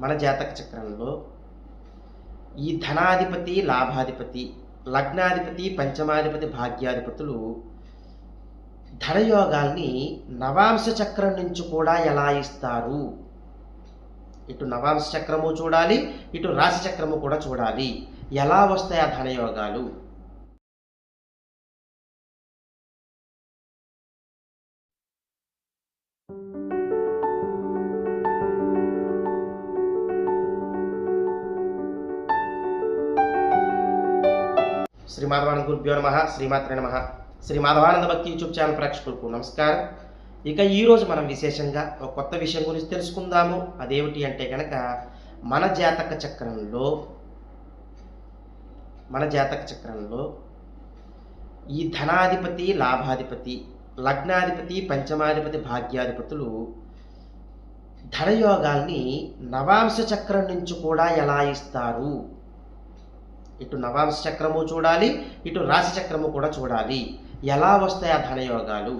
మన జాతక చక్రంలో ఈ ధనాధిపతి లాభాధిపతి లగ్నాధిపతి పంచమాధిపతి భాగ్యాధిపతులు ధనయోగాల్ని నవాంశ చక్రం నుంచి కూడా ఎలా ఇస్తారు? ఇటు నవాంశ చక్రము చూడాలి ఇటు రాశి చక్రము కూడా చూడాలి. ఎలా వస్తాయి ఆ ధనయోగాలు? శ్రీ మాధవానంద గురుభ్యో నమ శ్రీమాత్రే నమ. శ్రీ మాధవానంద భక్తి యూట్యూబ్ ఛానల్ ప్రేక్షకులకు నమస్కారం. ఇక ఈరోజు మనం విశేషంగా ఒక కొత్త విషయం గురించి తెలుసుకుందాము. అదేమిటి అంటే కనుక మన జాతక చక్రంలో మన జాతక చక్రంలో ఈ ధనాధిపతి లాభాధిపతి లగ్నాధిపతి పంచమాధిపతి భాగ్యాధిపతులు ధనయోగాల్ని నవాంశ చక్రం నుంచి కూడా ఎలా ఇస్తారు? ఇటు నవాంశ చక్రము చూడాలి ఇటు రాశి చక్రము కూడా చూడాలి. ఎలా వస్తాయి ఆ ధనయోగాలు?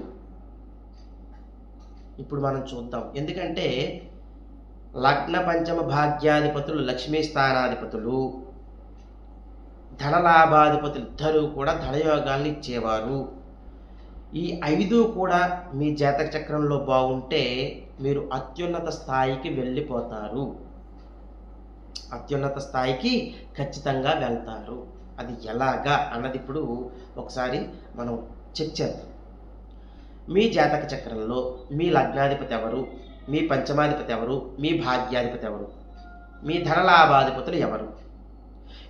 ఇప్పుడు మనం చూద్దాం. ఎందుకంటే లగ్న పంచమ భాగ్యాధిపతులు లక్ష్మీ స్థానాధిపతులు ధనలాభాధిపతులు ఇద్దరు కూడా ధనయోగాల్ని ఇచ్చేవారు. ఈ ఐదు కూడా మీ జాతక చక్రంలో బాగుంటే మీరు అత్యున్నత స్థాయికి వెళ్ళిపోతారు. అత్యున్నత స్థాయికి ఖచ్చితంగా వెళ్తారు. అది ఎలాగా అన్నది ఇప్పుడు ఒకసారి మనం చెక్ చేద్దాం. మీ జాతక చక్రంలో మీ లగ్నాధిపతి ఎవరు? మీ పంచమాధిపతి ఎవరు? మీ భాగ్యాధిపతి ఎవరు? మీ ధనలాభాధిపతులు ఎవరు?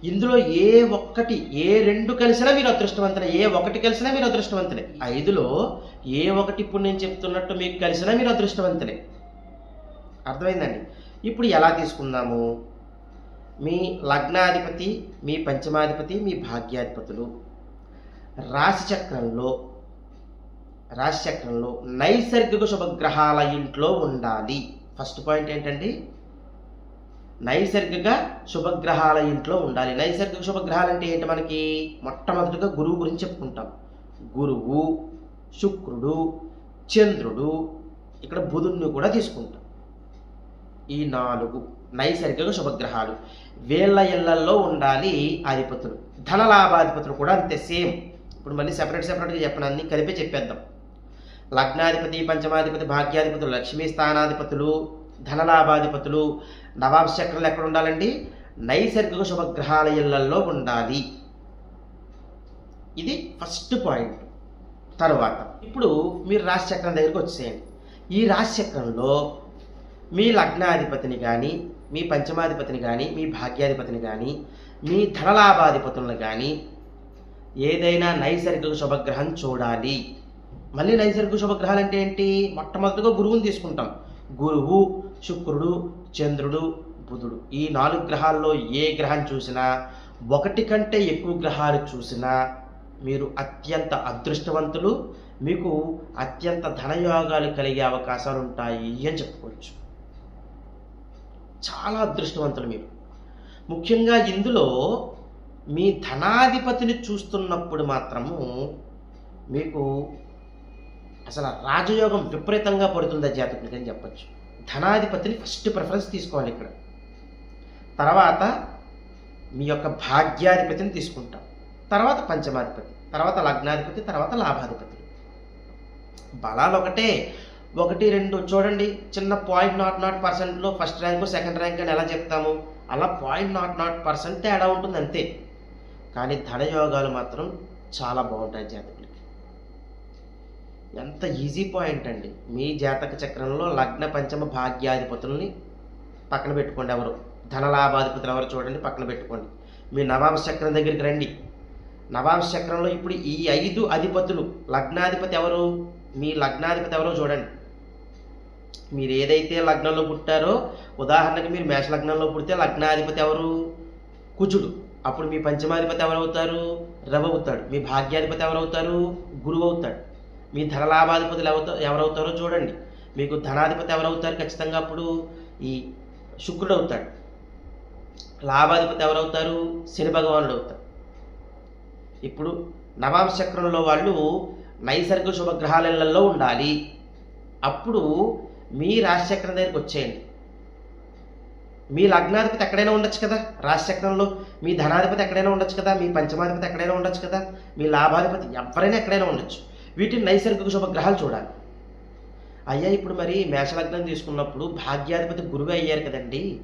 ఇందులో ఏ ఒక్కటి ఏ రెండు కలిసినా మీరు అదృష్టవంతులే ఏ ఒకటి కలిసినా మీరు అదృష్టవంతులే. ఐదులో ఏ ఒకటి ఇప్పుడు నేను చెప్తున్నట్టు మీకు కలిసినా మీరు అదృష్టవంతులే. అర్థమైందండి? ఇప్పుడు ఎలా తీసుకుందాము? మీ లగ్నాధిపతి మీ పంచమాధిపతి మీ భాగ్యాధిపతులు. రాశిచక్రంలో రాశిచక్రంలో నైసర్గిక శుభగ్రహాల ఇంట్లో ఉండాలి. ఫస్ట్ పాయింట్ ఏంటండి? నైసర్గిక శుభగ్రహాల ఇంట్లో ఉండాలి. నైసర్గిక శుభగ్రహాలు అంటే ఏంటి మనకి? మొట్టమొదటిగా గురువు గురించి చెప్పుకుంటాం. గురువు శుక్రుడు చంద్రుడు ఇక్కడ బుధుడిని కూడా తీసుకుంటాం. ఈ నాలుగు. నైసర్గిక శుభగ్రహాలు. వీళ్ళ ఇళ్ళల్లో ఉండాలి ఆధిపతులు. ధనలాభాధిపతులు కూడా అంతే సేమ్. ఇప్పుడు మళ్ళీ సెపరేట్ సెపరేట్గా చెప్పను కలిపి చెప్పేద్దాం. లగ్నాధిపతి పంచమాధిపతి భాగ్యాధిపతులు లక్ష్మీ స్థానాధిపతులు ధనలాభాధిపతులు నవాంశ చక్రాలు ఎక్కడ ఉండాలండి? నైసర్గిక శుభగ్రహాల ఇళ్ళల్లో ఉండాలి. ఇది ఫస్ట్ పాయింట్ తర్వాత. ఇప్పుడు మీరు రాశి చక్రం దగ్గరికి వచ్చేయండి. ఈ రాశి చక్రంలో మీ లగ్నాధిపతిని కానీ మీ పంచమాధిపతిని కానీ మీ భాగ్యాధిపతిని కానీ మీ ధనలాభాధిపతులను కానీ ఏదైనా నైసర్గిక శుభగ్రహం చూడాలి. మళ్ళీ నైసర్గిక శుభగ్రహాలు అంటే ఏంటి? మొట్టమొదటిగా గురువుని తీసుకుంటాం. గురువు శుక్రుడు చంద్రుడు బుధుడు. ఈ నాలుగు గ్రహాల్లో ఏ గ్రహం చూసినా ఒకటి కంటే ఎక్కువ గ్రహాలు చూసినా మీరు అత్యంత అదృష్టవంతులు మీకు అత్యంత ధనయోగాలు కలిగే అవకాశాలు ఉంటాయి అని చెప్పుకోవచ్చు. చాలా అదృష్టవంతులు మీరు. ముఖ్యంగా ఇందులో మీ ధనాధిపతిని చూస్తున్నప్పుడు మాత్రము మీకు అసలు రాజయోగం విపరీతంగా పడుతుందా జాతకులకి అని చెప్పచ్చు. ధనాధిపతిని ఫస్ట్ ప్రిఫరెన్స్ తీసుకోవాలి ఇక్కడ. తర్వాత మీ యొక్క భాగ్యాధిపతిని తీసుకుంటాం. తర్వాత పంచమాధిపతి తర్వాత లగ్నాధిపతి తర్వాత లాభాధిపతి. బలాలు ఒకటే ఒకటి రెండు చూడండి. చిన్న పాయింట్ నాట్ నాట్ పర్సెంట్లో ఫస్ట్ ర్యాంకు సెకండ్ ర్యాంక్ అని ఎలా చెప్తాము? అలా పాయింట్ నాట్ నాట్ పర్సెంట్ తేడా ఉంటుంది అంతే. కానీ ధనయోగాలు మాత్రం చాలా బాగుంటాయి జాతకులకి. ఎంత ఈజీ పాయింట్ అండి. మీ జాతక చక్రంలో లగ్న పంచమ భాగ్యాధిపతుల్ని పక్కన పెట్టుకోండి ఎవరు. ధనలాభాధిపతులు ఎవరు చూడండి పక్కన పెట్టుకోండి. మీ నవాంశ చక్రం దగ్గరికి రండి. నవాబు చక్రంలో ఇప్పుడు ఈ ఐదు అధిపతులు లగ్నాధిపతి ఎవరు? మీ లగ్నాధిపతి ఎవరో చూడండి. మీరు ఏదైతే లగ్నంలో పుట్టారో ఉదాహరణకి మీరు మేష లగ్నంలో పుడితే లగ్నాధిపతి ఎవరు? కుజుడు. అప్పుడు మీ పంచమాధిపతి ఎవరవుతారు? రవి అవుతాడు మీ భాగ్యాధిపతి ఎవరవుతారు? గురువు అవుతాడు మీ ధనలాభాధిపతులు ఎవరు ఎవరవుతారో చూడండి. మీకు ధనాధిపతి ఎవరవుతారు? ఖచ్చితంగా అప్పుడు ఈ శుక్రుడు అవుతాడు లాభాధిపతి ఎవరవుతారు? శని భగవానుడు అవుతారు ఇప్పుడు నవాంశ చక్రంలో వాళ్ళు నైసర్గిక శుభగ్రహాలలో ఉండాలి. అప్పుడు మీ రాశిచక్రం దగ్గరికి వచ్చేయండి. మీ లగ్నాధిపతి ఎక్కడైనా ఉండొచ్చు కదా? రాశిచక్రంలో మీ ధనాధిపతి ఎక్కడైనా ఉండొచ్చు కదా? మీ పంచమాధిపతి ఎక్కడైనా ఉండొచ్చు కదా? మీ లాభాధిపతి ఎవరైనా ఎక్కడైనా ఉండొచ్చు. వీటిని నైసర్గిక శుభగ్రహాలు చూడాలి. అయ్యా ఇప్పుడు మరి మేషలగ్నం తీసుకున్నప్పుడు భాగ్యాధిపతి గురువు అయ్యారు కదండి.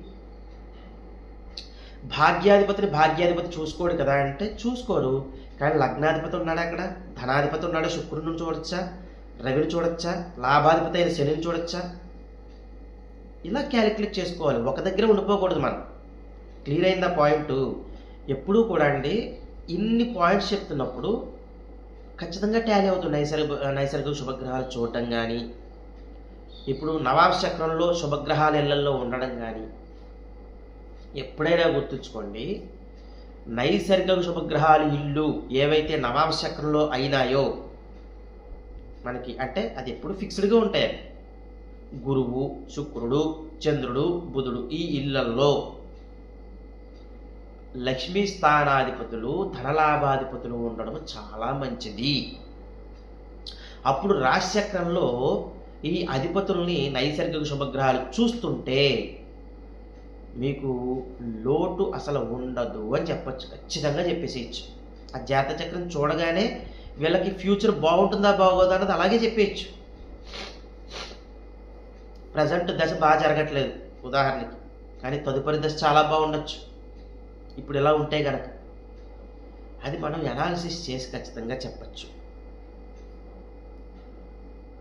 భాగ్యాధిపతిని భాగ్యాధిపతి చూసుకోడు కదా అంటే చూసుకోరు కానీ లగ్నాధిపతి ఉన్నాడు అక్కడ? ధనాధిపతి ఉన్నాడు? శుక్రుడిని చూడొచ్చా? రవిని చూడొచ్చా? లాభాధిపతి అయిన శనిని చూడొచ్చా? ఇలా క్యాలిక్యులేట్ చేసుకోవాలి. ఒక దగ్గర ఉండిపోకూడదు మనం. క్లియర్ అయిందా పాయింట్? ఎప్పుడూ కూడా అండి ఇన్ని పాయింట్స్ చెప్తున్నప్పుడు ఖచ్చితంగా ట్యాలీ అవుతుంది నైసర్గ నైసర్గిక శుభగ్రహాలు చూడటం కానీ ఇప్పుడు నవాబ్ చక్రంలో శుభగ్రహాలు ఇళ్ళల్లో ఉండడం కానీ ఎప్పుడైనా గుర్తుంచుకోండి నైసర్గిక శుభగ్రహాలు ఇల్లు ఏవైతే నవాబ్ చక్రంలో అయినాయో మనకి అంటే అది ఎప్పుడు ఫిక్స్డ్గా ఉంటాయి గురువు శుక్రుడు చంద్రుడు బుధుడు ఈ ఇళ్ళల్లో లక్ష్మీ స్థానాధిపతులు ధనలాభాధిపతులు ఉండడం చాలా మంచిది. అప్పుడు రాశిచక్రంలో ఈ అధిపతుల్ని నైసర్గిక శుభగ్రహాలు చూస్తుంటే మీకు లోటు అసలు ఉండదు అని చెప్పచ్చు. ఖచ్చితంగా చెప్పేసేయచ్చు. ఆ జాతచక్రం చూడగానే వీళ్ళకి ఫ్యూచర్ బాగుంటుందా బాగోదా అన్నది అలాగే చెప్పేయచ్చు. ప్రజెంట్ దశ బాగా జరగట్లేదు ఉదాహరణకి. కానీ తదుపరి దశ చాలా బాగుండొచ్చు. ఇప్పుడు ఎలా ఉంటే కనుక అది మనం ఎనాలిసిస్ చేసి ఖచ్చితంగా చెప్పచ్చు.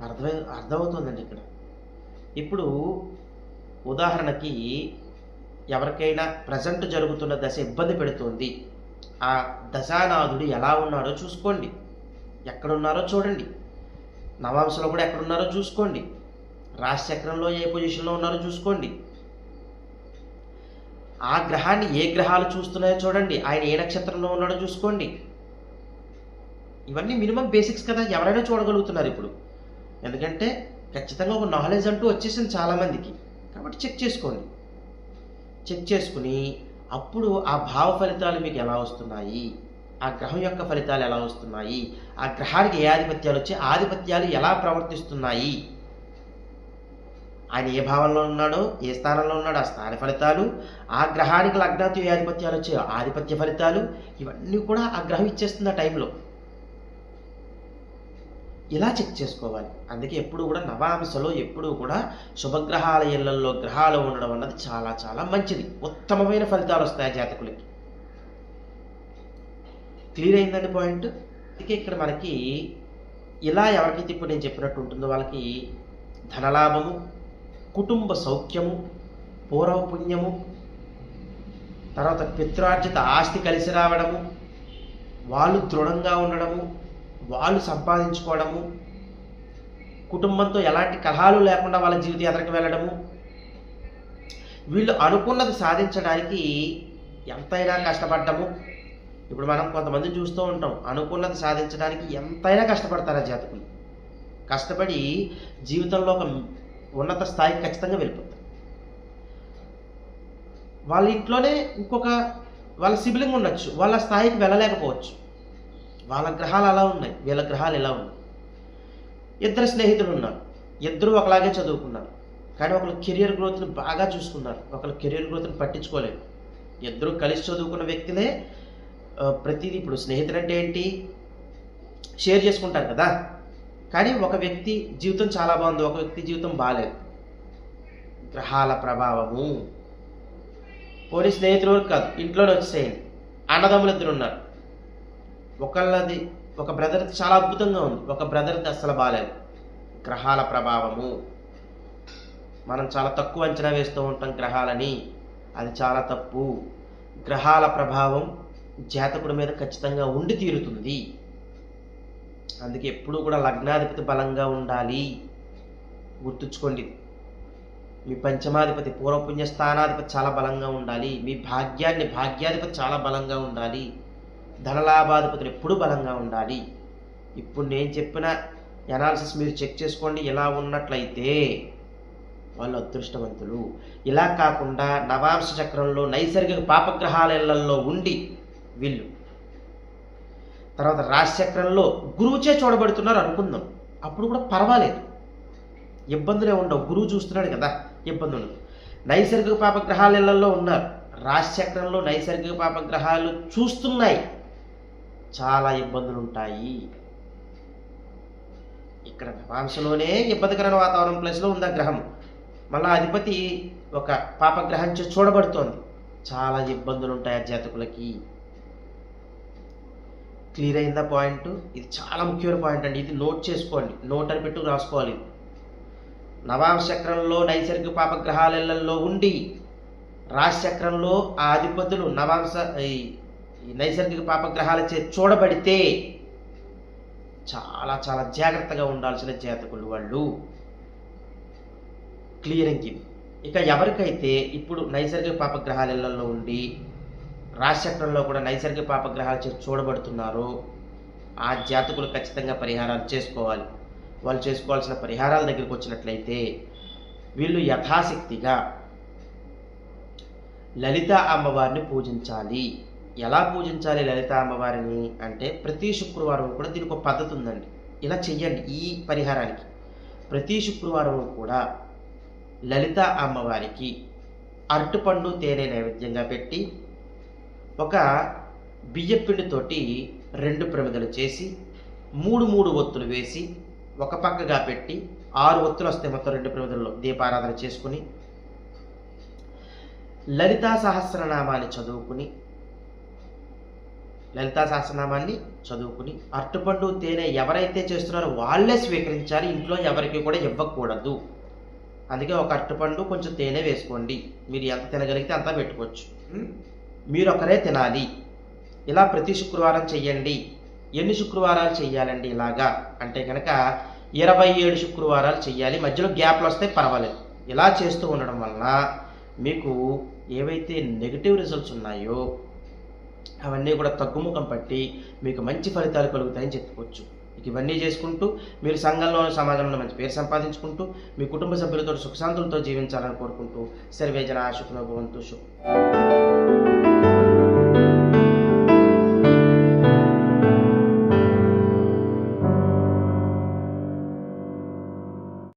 అర్థమై అర్థమవుతుందండి ఇక్కడ. ఇప్పుడు ఉదాహరణకి ఎవరికైనా ప్రజెంట్ జరుగుతున్న దశ ఇబ్బంది పెడుతుంది. ఆ దశానాథుడు ఎలా ఉన్నాడో చూసుకోండి. ఎక్కడున్నారో చూడండి. నవాంశలో కూడా ఎక్కడున్నారో చూసుకోండి. రాశిచక్రంలో ఏ పొజిషన్లో ఉన్నారో చూసుకోండి. ఆ గ్రహాన్ని ఏ గ్రహాలు చూస్తున్నాయో చూడండి. ఆయన ఏ నక్షత్రంలో ఉన్నాడో చూసుకోండి. ఇవన్నీ మినిమం బేసిక్స్ కదా ఎవరైనా చూడగలుగుతున్నారు ఇప్పుడు. ఎందుకంటే ఖచ్చితంగా ఒక నాలెడ్జ్ అంటూ వచ్చేసింది చాలామందికి. కాబట్టి చెక్ చేసుకోండి. చెక్ చేసుకుని అప్పుడు ఆ భావ ఫలితాలు మీకు ఎలా వస్తున్నాయి? ఆ గ్రహం యొక్క ఫలితాలు ఎలా వస్తున్నాయి? ఆ గ్రహానికి ఏ ఆధిపత్యాలు వచ్చి ఆధిపత్యాలు ఎలా ప్రవర్తిస్తున్నాయి? ఆయన ఏ భావంలో ఉన్నాడో ఏ స్థానంలో ఉన్నాడో ఆ స్థాన ఫలితాలు ఆ గ్రహానికి లగ్నాతో ఏ ఆధిపత్యాలు వచ్చాయో ఆధిపత్య ఫలితాలు ఇవన్నీ కూడా ఆ గ్రహం ఇచ్చేస్తుంది ఆ టైంలో. ఇలా చెక్ చేసుకోవాలి. అందుకే ఎప్పుడు కూడా నవాంశలో ఎప్పుడు కూడా శుభగ్రహాల ఇళ్ళలో గ్రహాలు ఉండడం అన్నది చాలా చాలా మంచిది. ఉత్తమమైన ఫలితాలు వస్తాయి ఆ జాతకులకి. క్లియర్ అయిందండి పాయింట్? అందుకే ఇక్కడ మనకి ఇలా ఎవరికైతే ఇప్పుడు నేను చెప్పినట్టు ఉంటుందో వాళ్ళకి ధనలాభము కుటుంబ సౌఖ్యము పూర్వపుణ్యము తర్వాత పిత్రార్జిత ఆస్తి కలిసి రావడము వాళ్ళు దృఢంగా ఉండడము వాళ్ళు సంపాదించుకోవడము కుటుంబంతో ఎలాంటి కలహాలు లేకుండా వాళ్ళ జీవిత యాత్రకు వెళ్ళడము వీళ్ళు అనుకున్నది సాధించడానికి ఎంతైనా కష్టపడ్డము ఇప్పుడు మనం కొంతమందిని చూస్తూ ఉంటాం. అనుకున్నది సాధించడానికి ఎంతైనా కష్టపడతారు ఆ జాతకులు. కష్టపడి జీవితంలో ఒక ఉన్నత స్థాయికి ఖచ్చితంగా వెళ్ళిపోతారు. వాళ్ళ ఇంట్లోనే ఇంకొక వాళ్ళ సిబిలింగ్ ఉండొచ్చు. వాళ్ళ స్థాయికి వెళ్ళలేకపోవచ్చు. వాళ్ళ గ్రహాలు అలా ఉన్నాయి. వీళ్ళ గ్రహాలు ఎలా ఉన్నాయి. ఇద్దరు స్నేహితులు ఉన్నారు. ఇద్దరు ఒకలాగే చదువుకున్నారు. కానీ ఒకరు కెరియర్ గ్రోత్ని బాగా చూసుకున్నారు. ఒకరు కెరియర్ గ్రోత్ని పట్టించుకోలేదు. ఇద్దరు కలిసి చదువుకున్న వ్యక్తులే ప్రతిదీ ఇప్పుడు స్నేహితులు అంటే ఏంటి? షేర్ చేసుకుంటారు కదా. కానీ ఒక వ్యక్తి జీవితం చాలా బాగుంది ఒక వ్యక్తి జీవితం బాగాలేదు గ్రహాల ప్రభావము. పోనీ స్నేహితుల వరకు కాదు ఇంట్లోనే వచ్చేసేయండి. అన్నదమ్ములు ఇద్దరు ఉన్నారు. ఒకళ్ళది ఒక బ్రదర్ది చాలా అద్భుతంగా ఉంది ఒక బ్రదర్ది అస్సలు బాగాలేదు గ్రహాల ప్రభావము. మనం చాలా తక్కువ అంచనా వేస్తూ ఉంటాం గ్రహాలని. అది చాలా తప్పు. గ్రహాల ప్రభావం జాతకుడి మీద ఖచ్చితంగా ఉండి తీరుతుంది. అందుకే ఎప్పుడూ కూడా లగ్నాధిపతి బలంగా ఉండాలి. గుర్తుంచుకోండి మీ పంచమాధిపతి పూర్వపుణ్య స్థానాధిపతి చాలా బలంగా ఉండాలి. మీ భాగ్యాన్ని భాగ్యాధిపతి చాలా బలంగా ఉండాలి. ధనలాభాధిపతులు ఎప్పుడూ బలంగా ఉండాలి. ఇప్పుడు నేను చెప్పిన ఎనాలిసిస్ మీరు చెక్ చేసుకోండి. ఇలా ఉన్నట్లయితే వాళ్ళు అదృష్టవంతులు. ఇలా కాకుండా నవాంశ చక్రంలో నైసర్గిక పాపగ్రహాల ఇళ్ళల్లో ఉండి వీళ్ళు. తర్వాత రాశిచక్రంలో గురువుచే చూడబడుతున్నారు అనుకుందాం. అప్పుడు కూడా పర్వాలేదు. ఇబ్బందులే ఉండవు. గురువు చూస్తున్నాడు కదా ఇబ్బంది ఉండదు నైసర్గిక పాపగ్రహాలు ఇళ్ళలో ఉన్నారు. రాశిచక్రంలో నైసర్గిక పాపగ్రహాలు చూస్తున్నాయి. చాలా ఇబ్బందులు ఉంటాయి ఇక్కడ నవాంశలోనే ఇబ్బందికరమైన వాతావరణం ప్లేస్లో ఉంది ఆ గ్రహం. మళ్ళా అధిపతి ఒక పాపగ్రహం చూడబడుతోంది. చాలా ఇబ్బందులు ఉంటాయి ఆ జాతకులకి. క్లియర్ అయిందా పాయింట్? ఇది చాలా ముఖ్యమైన పాయింట్ అండి. ఇది నోట్ చేసుకోండి. నోట్ అని పెట్టు రాసుకోవాలి. నవాబ్ చక్రంలో నైసర్గిక పాపగ్రహాలలో ఉండి రాశి చక్రంలో ఆ అధిపతులు నవాంశ ఈ నైసర్గిక పాపగ్రహాలచే చూడబడితే చాలా చాలా జాగ్రత్తగా ఉండాల్సిన జాతకులు వాళ్ళు. క్లియరింగ్ ఇక ఎవరికైతే ఇప్పుడు నైసర్గిక పాపగ్రహాలలో ఉండి రాశిచక్రంలో కూడా నైసర్గిక పాపగ్రహాలు చూడబడుతున్నారో. ఆ జాతకులు ఖచ్చితంగా పరిహారాలు చేసుకోవాలి. వాళ్ళు చేసుకోవాల్సిన పరిహారాల దగ్గరికి వచ్చినట్లయితే వీళ్ళు యథాశక్తిగా లలిత అమ్మవారిని పూజించాలి. ఎలా పూజించాలి లలిత అమ్మవారిని అంటే ప్రతి శుక్రవారం కూడా దీనికి ఒక పద్ధతి ఉందండి. ఇలా చెయ్యండి ఈ పరిహారానికి. ప్రతి శుక్రవారం కూడా లలిత అమ్మవారికి అరటిపండు తేనె నైవేద్యంగా పెట్టి ఒక బియ్యపిండితోటి రెండు ప్రమిదలు చేసి మూడు మూడు ఒత్తులు వేసి ఒక పక్కగా పెట్టి ఆరు ఒత్తులు వస్తే మొత్తం రెండు ప్రమిదల్లో దీపారాధన చేసుకుని లలితా సహస్రనామాన్ని చదువుకుని లలితా సహస్రనామాన్ని చదువుకుని అరటిపండు తేనె ఎవరైతే చేస్తున్నారో వాళ్ళే స్వీకరించాలి ఇంట్లో ఎవరికి కూడా ఇవ్వకూడదు. అందుకే ఒక అరటిపండు కొంచెం తేనె వేసుకోండి. మీరు ఎంత తినగలిగితే అంతా పెట్టుకోవచ్చు. మీరొకరే మీరు తినాలి. ఇలా ప్రతి శుక్రవారం చెయ్యండి. ఎన్ని శుక్రవారాలు చెయ్యాలండి ఇలాగా? అంటే కనుక ఇరవై ఏడు శుక్రవారాలు చెయ్యాలి. మధ్యలో గ్యాప్లు వస్తే పర్వాలేదు. ఇలా చేస్తూ ఉండడం వలన మీకు ఏవైతే నెగిటివ్ రిజల్ట్స్ ఉన్నాయో అవన్నీ కూడా తగ్గుముఖం పట్టి మీకు మంచి ఫలితాలు కలుగుతాయని చెప్పుకోవచ్చు. ఇవన్నీ చేసుకుంటూ మీరు సంఘంలో సమాజంలో మంచి పేరు సంపాదించుకుంటూ మీ కుటుంబ సభ్యులతో సుఖశాంతులతో జీవించాలని కోరుకుంటూ సర్వేజన శుక్నభవంతు శుభ.